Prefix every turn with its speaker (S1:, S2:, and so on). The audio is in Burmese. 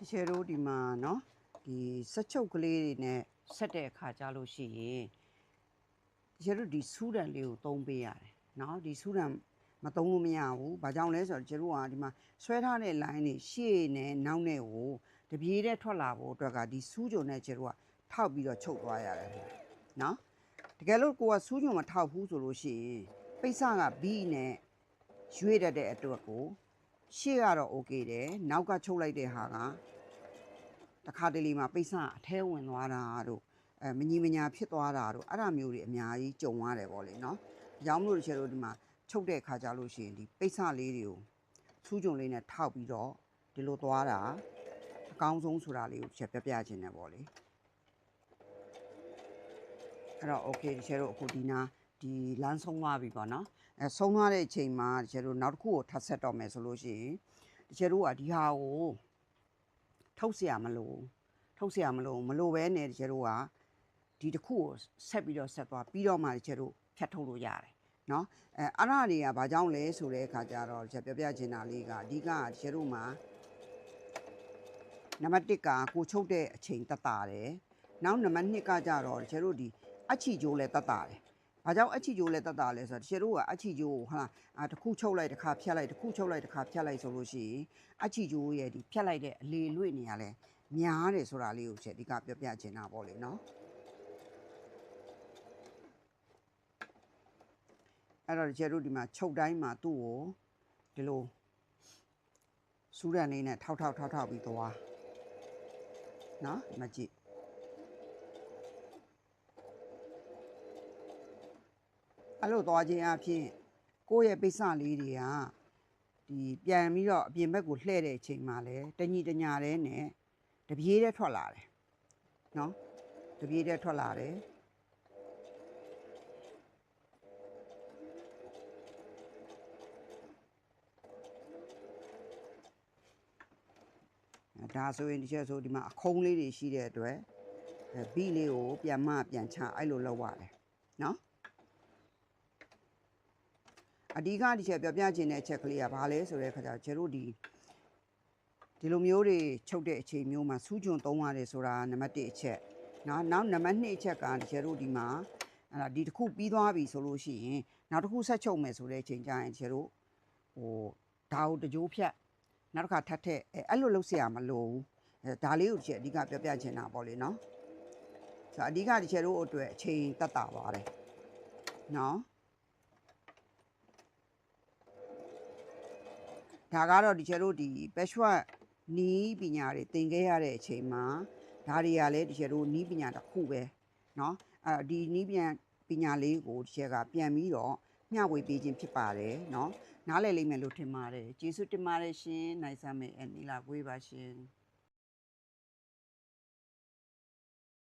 S1: တချေတို့ဒီမှာเนาะဒီဆက်ချုပ်ကလေးတွေနဲ့ဆက်တဲ့အခါကြလို့ရှိရင်တချေတို့ဒီဆူးတံလေးကိုသုံးပေးရတယ်เนาะဒီဆူးတံမသုံးလို့မရဘူးဘာကြောင့်လဲဆိုတော့တချေတို့ကဒီမှာဆွဲထားတဲ့ line တွေရှေ့နဲ့နောက်နဲ့ကိုတပြေးတဲ့ထွက်လာဖို့အတွက်ကဒီဆူးကြုံနဲ့တချေတို့ကထောက်ပြီးတော့ချုပ်သွားရတယ်เนาะတကယ်လို့ကိုကဆူးကြုံမထောက်ဘူးဆိုလို့ရှိရင်ပိတ်စက B နဲ့ရွေ့တတ်တဲ့အတွက်ကိုရှေ့ကတော့ okay တယ်နောက်ကချုပ်လိုက်တဲ့ဟာက တ ခါတလေမှာပိတ်ဆအထဲဝင်သွားတာတို့အဲမညီမညာဖြစ်သွားတာတို့အဲ့ဒါမျိုးတွေအများကြီးကြုံရတယ်ပေါ့လေနော်။ကြောင်းမလို့တချို့တို့ဒီမှာချုပ်တဲ့အခါကြလို့ရှိရင်ဒီပိတ်ဆလေးတွေကိုစူးကြုံလေးနဲ့ထောက်ပြီးတော့ဒီလိုသွားတာအကောင်းဆုံးဆိုတာလေးကိုချက်ပြပြခြင်းနဲ့ပေါ့လေ။အဲ့တော့ okay တချို့တို့အခုဒီနာဒီလမ်းဆုံးသွားပြီပေါ့နော်။အဲဆုံးသွားတဲ့အချိန်မှာတချို့တို့နောက်တစ်ခုကိုထပ်ဆက်တော့မယ်ဆိုလို့ရှိရင်တချို့တို့ကဒီဟာကို ထုတ်เสียမလို့ထုတ်เสียမလို့မလို့ပဲနဲ့တကယ်တော့ကဒီတစ်ခုကိုဆက်ပြီးတော့ဆက်သွားပြီးတော့မှတကယ်တော့ဖြတ်ထုတ်လို့ရတယ်เนาะအဲအဲ့ဒါတွေကဘာကြောင့်လဲဆိုတဲ့အခါကျတော့တကယ်ပြောပြချင်တာလေးကအဓိကကတကယ်တော့မှနံပါတ်1ကကိုချုပ်တဲ့အချိန်တတ်တာတယ်နောက်နံပါတ်2ကကြတော့တကယ်တို့ဒီအချီကျိုးလဲတတ်တာတယ် ဘာကြောင့်အချီကျိုးလဲတတ်တာလဲဆိုတော့တကယ်တို့ကအချီကျိုးကိုဟာလားအာတစ်ခုချုပ်လိုက်တစ်ခါဖြတ်လိုက်တစ်ခုချုပ်လိုက်တစ်ခါဖြတ်လိုက်ဆိုလို့ရှိရင်အချီကျိုးရဲ့ဒီဖြတ်လိုက်တဲ့အလေလွင့်နေရလဲများတယ်ဆိုတာလေးကိုချက်ဒီကပြောပြချင်တာပေါ့လေနော်အဲ့တော့ကျတို့ဒီမှာချုပ်တိုင်းမှာသူ့ကိုဒီလိုစူးရန်လေးနဲ့ထောက်ထောက်ထောက်ထောက်ပြီးသွားနော်ဒီမကြည့် အဲ့လိုသွားခြင်းအဖြစ်ကိုယ့်ရဲ့ပိဿလေးတွေကဒီပြန်ပြီးတော့အပြင်ဘက်ကိုလှည့်တဲ့အချိန်မှာလဲတညီတညာတဲ့နဲ့တပြေးတဲ့ထွက်လာတယ်နော်တပြေးတဲ့ထွက်လာတယ်အဲဒါဆိုရင်ဒီချက်ဆိုဒီမှာအခုံးလေးတွေရှိတဲ့အတွက်အဲဘီလေးကိုပြန်မပြန်ချအဲ့လိုလောက်ရတယ်နော် အဓိကဒီချက်ပြောပြချင်တဲ့အချက်ကလေးကဘာလဲဆိုတဲ့ခါကျတော့ကျတို့ဒီဒီလိုမျိုးတွေချုပ်တဲ့အချိန်မျိုးမှာစူးကျွန်သုံးရတယ်ဆိုတာနံပါတ်1အချက်နော်နောက်နံပါတ်2အချက်ကဒီကျတို့ဒီမှာအဲ့ဒါဒီတစ်ခုပြီးသွားပြီဆိုလို့ရှိရင်နောက်တစ်ခုဆက်ချုပ်မယ်ဆိုတဲ့အချိန်ကျရင်ကျတို့ဟိုဒါကိုတကြိုးဖြတ်နောက်တစ်ခါထပ်ထည့်အဲအဲ့လိုလုပ်เสียမလို့ဘူးအဲဒါလေးကိုဒီချက်အဓိကပြောပြချင်တာပေါ့လေနော်ဆိုတော့အဓိကဒီချက်တို့အတွက်အချိန်တတ်တာပါတယ်နော် ဒါကတော့ဒီကျတို့ဒီ patchwork နီးပညာတွေသင်ခဲ့ရတဲ့အချိန်မှာဒါတွေကလည်းဒီကျတို့နီးပညာတစ်ခုပဲเนาะအဲဒီနီးပညာပညာလေးကိုဒီကျကပြန်ပြီးတော့မျှဝေပေးခြင်းဖြစ်ပါတယ်เนาะနားလည်လိမ့်မယ်လို့ထင်ပါတယ်ကျေးဇူးတင်ပါတယ်ရှင်နိုင်စမ်းမယ်အနီလာကွေးပါရှင်